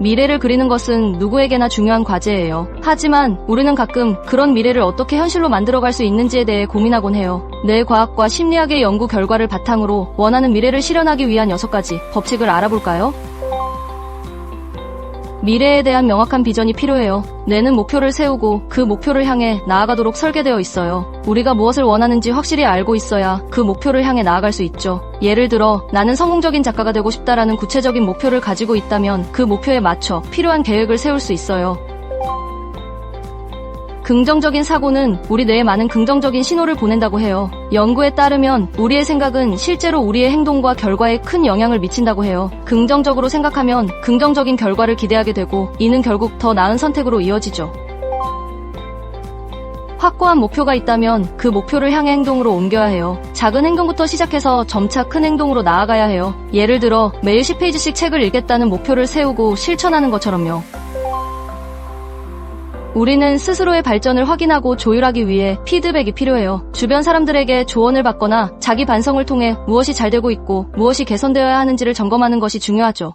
미래를 그리는 것은 누구에게나 중요한 과제예요. 하지만 우리는 가끔 그런 미래를 어떻게 현실로 만들어갈 수 있는지에 대해 고민하곤 해요. 뇌과학과 심리학의 연구 결과를 바탕으로 원하는 미래를 실현하기 위한 6가지 법칙을 알아볼까요? 미래에 대한 명확한 비전이 필요해요. 뇌는 목표를 세우고 그 목표를 향해 나아가도록 설계되어 있어요. 우리가 무엇을 원하는지 확실히 알고 있어야 그 목표를 향해 나아갈 수 있죠. 예를 들어 나는 성공적인 작가가 되고 싶다라는 구체적인 목표를 가지고 있다면 그 목표에 맞춰 필요한 계획을 세울 수 있어요. 긍정적인 사고는 우리 뇌에 많은 긍정적인 신호를 보낸다고 해요. 연구에 따르면 우리의 생각은 실제로 우리의 행동과 결과에 큰 영향을 미친다고 해요. 긍정적으로 생각하면 긍정적인 결과를 기대하게 되고 이는 결국 더 나은 선택으로 이어지죠. 확고한 목표가 있다면 그 목표를 향해 행동으로 옮겨야 해요. 작은 행동부터 시작해서 점차 큰 행동으로 나아가야 해요. 예를 들어 매일 10페이지씩 책을 읽겠다는 목표를 세우고 실천하는 것처럼요. 우리는 스스로의 발전을 확인하고 조율하기 위해 피드백이 필요해요. 주변 사람들에게 조언을 받거나 자기 반성을 통해 무엇이 잘 되고 있고 무엇이 개선되어야 하는지를 점검하는 것이 중요하죠.